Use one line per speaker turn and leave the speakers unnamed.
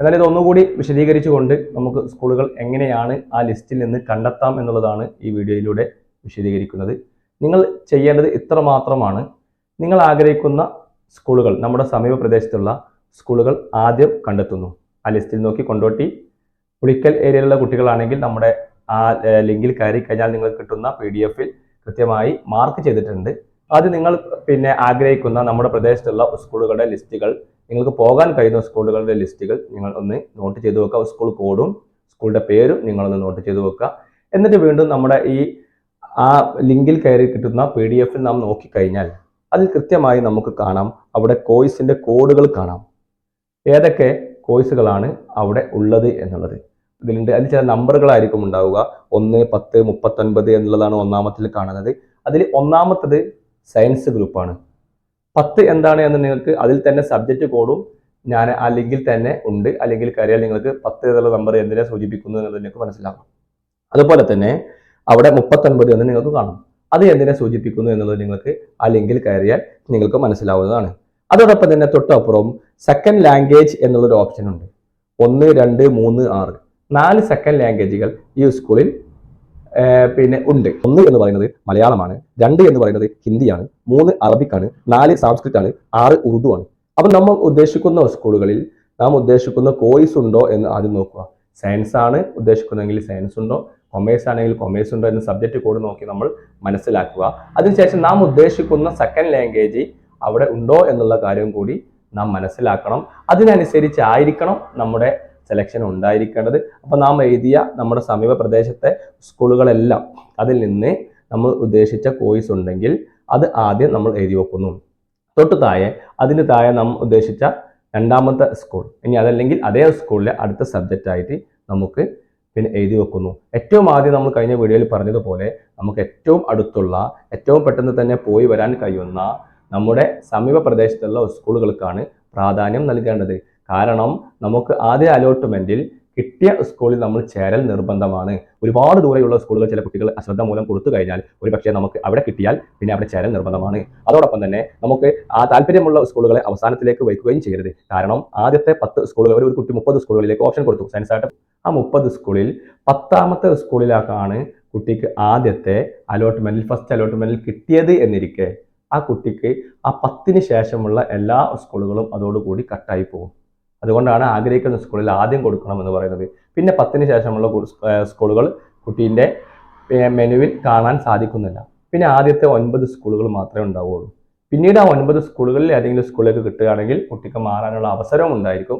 എന്നാൽ ഇതൊന്നുകൂടി വിശദീകരിച്ചുകൊണ്ട് നമുക്ക് സ്കൂളുകൾ എങ്ങനെയാണ് ആ ലിസ്റ്റിൽ നിന്ന് കണ്ടെത്താം എന്നുള്ളതാണ് ഈ വീഡിയോയിലൂടെ വിശദീകരിക്കുന്നത്. നിങ്ങൾ ചെയ്യേണ്ടത് ഇത്ര മാത്രമാണ് നിങ്ങൾ ആഗ്രഹിക്കുന്ന സ്കൂളുകൾ നമ്മുടെ സമീപ പ്രദേശത്തുള്ള സ്കൂളുകൾ ആദ്യം കണ്ടെത്തുന്നു. ആ ലിസ്റ്റിൽ നോക്കി കൊണ്ടോട്ടി. പുളിക്കൽ ഏരിയയിലുള്ള കുട്ടികളാണെങ്കിൽ നമ്മുടെ ആ ലിങ്കിൽ കയറി കഴിഞ്ഞാൽ നിങ്ങൾക്ക് കിട്ടുന്ന പി ഡി എഫിൽ കൃത്യമായി മാർക്ക് ചെയ്തിട്ടുണ്ട്. അത് നിങ്ങൾ പിന്നെ ആഗ്രഹിക്കുന്ന നമ്മുടെ പ്രദേശത്തുള്ള സ്കൂളുകളുടെ ലിസ്റ്റുകൾ നിങ്ങൾക്ക് പോകാൻ കഴിയുന്ന സ്കൂളുകളുടെ ലിസ്റ്റുകൾ നിങ്ങൾ ഒന്ന് നോട്ട് ചെയ്ത് വെക്കുക. സ്കൂൾ കോഡും സ്കൂളിന്റെ പേരും നിങ്ങളൊന്ന് നോട്ട് ചെയ്ത് വെക്കുക. എന്നിട്ട് വീണ്ടും നമ്മുടെ ഈ ആ ലിങ്കിൽ കയറി കിട്ടുന്ന പി ഡി എഫിൽ നാം നോക്കിക്കഴിഞ്ഞാൽ അതിൽ കൃത്യമായി നമുക്ക് കാണാം. അവിടെ കോഴ്സിന്റെ കോഡുകൾ കാണാം. ഏതൊക്കെ കോഴ്സുകളാണ് അവിടെ ഉള്ളത് എന്നുള്ളത്. ഇതിലുണ്ട്. അതിൽ ചില നമ്പറുകളായിരിക്കും ഉണ്ടാവുക. ഒന്ന് പത്ത് മുപ്പത്തൊൻപത് എന്നുള്ളതാണ് ഒന്നാമത്തിൽ കാണുന്നത്. അതിൽ ഒന്നാമത്തത് സയൻസ് ഗ്രൂപ്പാണ്. പത്ത് എന്താണ് എന്ന് നിങ്ങൾക്ക് അതിൽ തന്നെ സബ്ജക്റ്റ് കോഡും ഞാൻ ആ ലിങ്കിൽ തന്നെ ഉണ്ട്. അല്ലെങ്കിൽ കയറിയാൽ നിങ്ങൾക്ക് പത്ത് എന്നുള്ള നമ്പർ എന്തിനെ സൂചിപ്പിക്കുന്നു എന്നുള്ളത് നിങ്ങൾക്ക് മനസ്സിലാകും അതുപോലെ തന്നെ അവിടെ മുപ്പത്തൊൻപത് എന്ന് നിങ്ങൾക്ക് കാണും. അത് എന്തിനെ സൂചിപ്പിക്കുന്നു എന്നുള്ളത് നിങ്ങൾക്ക് ആ ലിങ്കിൽ കയറിയാൽ നിങ്ങൾക്ക് മനസ്സിലാവുന്നതാണ്. അതോടൊപ്പം തന്നെ തൊട്ടപ്പുറം സെക്കൻഡ് ലാംഗ്വേജ് എന്നുള്ളൊരു ഓപ്ഷൻ ഉണ്ട്. ഒന്ന് രണ്ട് മൂന്ന് ആറ്. നാല് സെക്കൻഡ് ലാംഗ്വേജുകൾ ഈ സ്കൂളിൽ പിന്നെ ഉണ്ട്. ഒന്ന് എന്ന് പറയുന്നത് മലയാളമാണ് രണ്ട് എന്ന് പറയുന്നത് ഹിന്ദിയാണ് മൂന്ന് അറബിക്കാണ് നാല് സംസ്കൃത് ആണ് ആറ് ഉറുദു ആണ് അപ്പം നമ്മൾ ഉദ്ദേശിക്കുന്ന സ്കൂളുകളിൽ നാം ഉദ്ദേശിക്കുന്ന കോഴ്സ് ഉണ്ടോ എന്ന് ആദ്യം നോക്കുക. സയൻസ് ആണ് ഉദ്ദേശിക്കുന്നതെങ്കിൽ സയൻസ് ഉണ്ടോ കൊമേഴ്സ് ആണെങ്കിൽ കൊമേഴ്സ് ഉണ്ടോ എന്ന സബ്ജക്റ്റ് കോഡ് നോക്കി നമ്മൾ മനസ്സിലാക്കുക. അതിനുശേഷം നാം ഉദ്ദേശിക്കുന്ന സെക്കൻഡ് ലാംഗ്വേജ് അവിടെ ഉണ്ടോ എന്നുള്ള കാര്യം കൂടി നാം മനസ്സിലാക്കണം. അതിനനുസരിച്ചായിരിക്കണം നമ്മുടെ സെലക്ഷൻ ഉണ്ടായിരിക്കേണ്ടത്. അപ്പോൾ നാം എഴുതിയ നമ്മുടെ സമീപ പ്രദേശത്തെ സ്കൂളുകളെല്ലാം അതിൽ നിന്ന് നമ്മൾ ഉദ്ദേശിച്ച കോഴ്സ് ഉണ്ടെങ്കിൽ അത് ആദ്യം നമ്മൾ എഴുതി വെക്കുന്നു. തൊട്ട് താഴെ അതിന് താഴെ നാം ഉദ്ദേശിച്ച രണ്ടാമത്തെ സ്കൂൾ ഇനി അതല്ലെങ്കിൽ അതേ സ്കൂളിലെ അടുത്ത സബ്ജക്റ്റ് ആയിട്ട് നമുക്ക് പിന്നെ എഴുതി വെക്കുന്നു. ഏറ്റവും ആദ്യം നമ്മൾ കഴിഞ്ഞ വീഡിയോയിൽ പറഞ്ഞതുപോലെ നമുക്ക് ഏറ്റവും അടുത്തുള്ള ഏറ്റവും പെട്ടെന്ന് തന്നെ പോയി വരാൻ കഴിയുന്ന നമ്മുടെ സമീപ പ്രദേശത്തുള്ള സ്കൂളുകൾക്കാണ് പ്രാധാന്യം നൽകേണ്ടത്. കാരണം നമുക്ക് ആദ്യ അലോട്ട്മെന്റിൽ കിട്ടിയ സ്കൂളിൽ നമ്മൾ ചേരൽ നിർബന്ധമാണ്. ഒരുപാട് ദൂരെയുള്ള സ്കൂളുകൾ ചില കുട്ടികൾ അശ്രദ്ധ മൂലം കൊടുത്തു കഴിഞ്ഞാൽ ഒരു പക്ഷേ നമുക്ക് അവിടെ കിട്ടിയാൽ പിന്നെ അവിടെ ചേരൽ നിർബന്ധമാണ്. അതോടൊപ്പം തന്നെ നമുക്ക് ആ താല്പര്യമുള്ള സ്കൂളുകളെ അവസാനത്തിലേക്ക് വയ്ക്കുകയും ചെയ്യരുത്. കാരണം ആദ്യത്തെ പത്ത് സ്കൂളുകൾ ഒരു കുട്ടി മുപ്പത് സ്കൂളുകളിലേക്ക് ഓപ്ഷൻ കൊടുത്തു. സയൻസ് ആയിട്ട് ആ മുപ്പത് സ്കൂളിൽ പത്താമത്തെ സ്കൂളിലേക്കാണ് കുട്ടിക്ക് ആദ്യത്തെ അലോട്ട്മെന്റിൽ ഫസ്റ്റ് അലോട്ട്മെന്റിൽ കിട്ടിയത് എന്നിരിക്കെ ആ കുട്ടിക്ക് ആ പത്തിന് ശേഷമുള്ള എല്ലാ സ്കൂളുകളും അതോടുകൂടി കട്ടായി പോകും. അതുകൊണ്ടാണ് ആഗ്രഹിക്കുന്ന സ്കൂളിൽ ആദ്യം കൊടുക്കണം എന്ന് പറയുന്നത്. പിന്നെ പത്തിന് ശേഷമുള്ള സ്കൂളുകൾ കുട്ടീന്റെ മെനുവിൽ കാണാൻ സാധിക്കുന്നില്ല. പിന്നെ ആദ്യത്തെ ഒൻപത് സ്കൂളുകൾ മാത്രമേ ഉണ്ടാവുകയുള്ളൂ. പിന്നീട് ആ ഒൻപത് സ്കൂളുകളിൽ ഏതെങ്കിലും സ്കൂളിലേക്ക് കിട്ടുകയാണെങ്കിൽ കുട്ടിക്ക് മാറാനുള്ള അവസരവും ഉണ്ടായിരിക്കും.